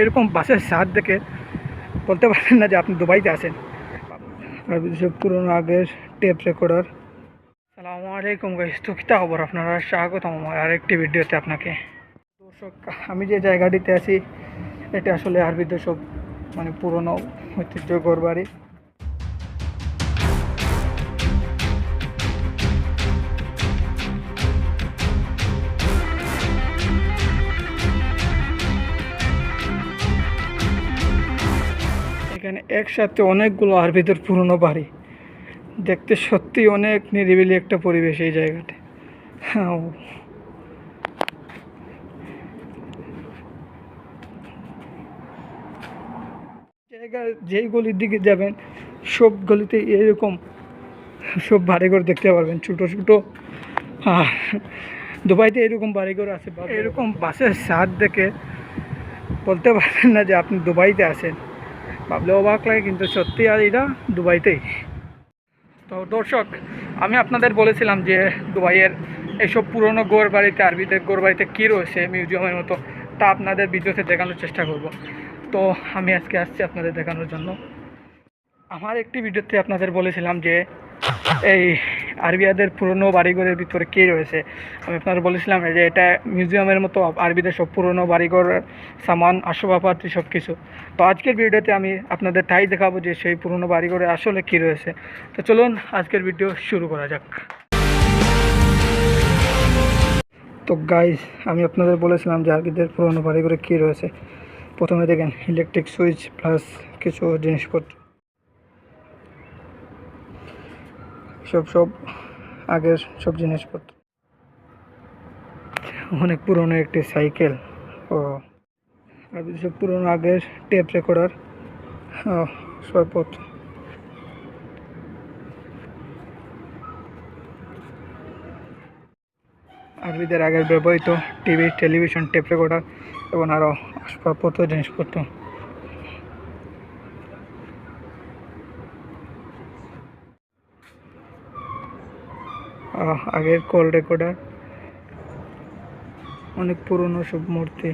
এরকম বাসের সাথ দেখে বলতে পারেন না যে আপনি দুবাইতে আসেন বিদেশে পুরোনো আগের টেপ রেকর্ডার সালামু আলাইকুম গাইস তো খবর আপনারা? স্বাগতম আমার আরেকটি ভিডিওতে আপনাকে। দর্শক, আমি যে জায়গাটিতে আছি, এটা আসলে আরবিতে সব মানে পুরনো ঐতিহ্য ঘর এখানে একসাথে অনেকগুলো আরবিদের পুরনো বাড়ি। দেখতে সত্যি অনেক নিরিবিলি একটা পরিবেশ এই জায়গাতে। হ্যাঁ জায়গা যেই গলির দিকে যাবেন, সব গলিতে এরকম সব বাড়িঘর দেখতে পারবেন, ছোটো ছোটো। দুবাইতে এরকম বাড়িঘর আছে এরকম বাসের সাথ দেখে বলতে পারেন না যে আপনি দুবাইতে আছেন। ভাবলে অবাক লাগে কিন্তু সত্যি আর এটা দুবাইতেই। তো দর্শক, আমি আপনাদের বলেছিলাম যে দুবাইয়ের এইসব পুরনো গোর বাড়িতে আরবিদের গোর বাড়িতে কী রয়েছে মিউজিয়ামের মতো, তা আপনাদের ভিডিওতে দেখানোর চেষ্টা করব। তো আমি আজকে আসছি আপনাদের দেখানোর জন্য। আমার একটি ভিডিওতে আপনাদের বলেছিলাম যে এই আরবিয়াদের পুরনো বাড়িঘরের ভিতরে কী রয়েছে? আমি আপনাদের বলেছিলাম যে এটা মিউজিয়ামের মতো আরবিদের সব পুরনো বাড়িঘর, সামান আসবাবপাতি সব কিছু তো আজকের ভিডিওতে আমি আপনাদের তাই দেখাবো যে সেই পুরনো বাড়িঘরে আসলে কী রয়েছে। তো চলুন আজকের ভিডিও শুরু করা যাক। তো গাইজ আমি আপনাদের বলেছিলাম যে আরবিদের পুরনো বাড়িঘরে কী রয়েছে। প্রথমে দেখেন ইলেকট্রিক সুইচ প্লাস কিছু জিনিসপত্র। সব সব আগের সব জিনিসপত্র। অনেক পুরনো একটি সাইকেল ও সব পুরনো আগের টেপ রেকর্ডার সরপথ আরবিদের আগের ব্যবহৃত টিভি, টেলিভিশন, টেপ রেকর্ডার এবং আরও আসবাবপত্র, জিনিসপত্র। আগের কল রেকর্ডার অনেক পুরনো সব মূর্তি।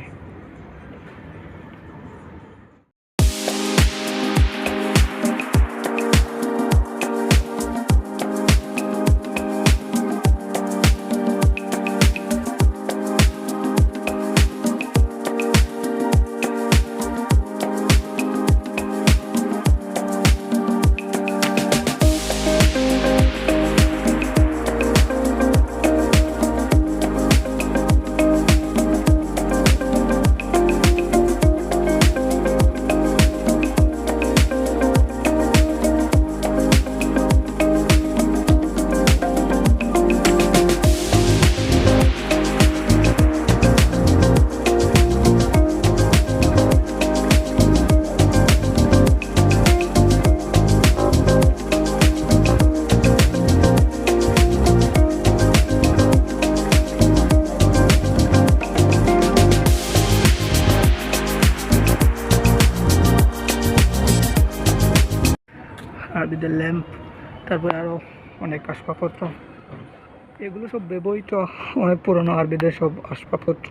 আরবিদের ল্যাম্প, তারপরে আরও অনেক আসবাবপত্র। এগুলো সব ব্যবহৃত অনেক পুরনো আরবিদের সব আসবাবপত্র।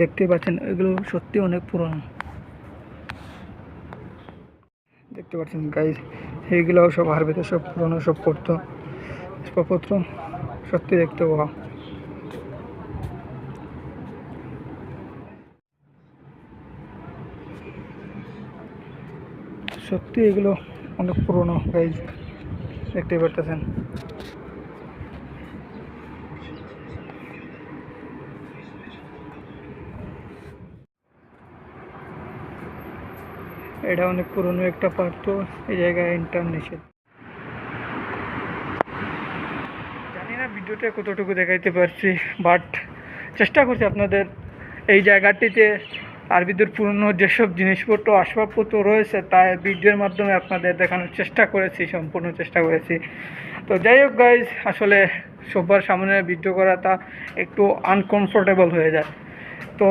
দেখতে পাচ্ছেন, এগুলো সত্যি অনেক পুরনো। দেখতে পাচ্ছেন গাইজ এইগুলোও সব আরবিদের সব পুরনো, সব পড়তো। আসবাবপত্র, সত্যি দেখতে পাওয়া সত্যি এগুলো অনেক পুরনো গাইজ দেখতে পারতেছেন। এটা অনেক পুরনো একটা পার্ক তো, এই জায়গায় এন্টার নিষেধ। জানি না ভিডিওটা কতটুকু দেখাইতে পারছি বাট চেষ্টা করছি আপনাদের এই জায়গাটিতে আরবিদের পুরনো যেসব জিনিসপত্র, আসবাবপত্র রয়েছে, তা ভিডিওর মাধ্যমে আপনাদের দেখানোর চেষ্টা করেছি, সম্পূর্ণ চেষ্টা করেছি। তো যাই হোক গাইজ আসলে সবার সামনে ভিডিও করাটা একটু আনকমফোর্টেবল হয়ে যায়। তো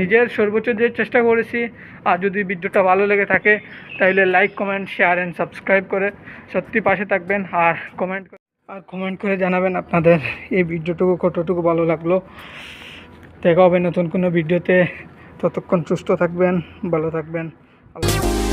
নিজের সর্বোচ্চ দিয়ে চেষ্টা করেছি, আর যদি ভিডিওটা ভালো লেগে থাকে, তাহলে like comment share and subscribe করে সত্যি পাশে থাকবেন আর কমেন্ট আর কমেন্ট করে জানাবেন আপনাদের এই ভিডিওটুকু কতটুকু ভালো লাগল। দেখা হবে নতুন কোনো ভিডিওতে। ততক্ষণ সুস্থ থাকবেন ভালো থাকবেন। আল্লাহ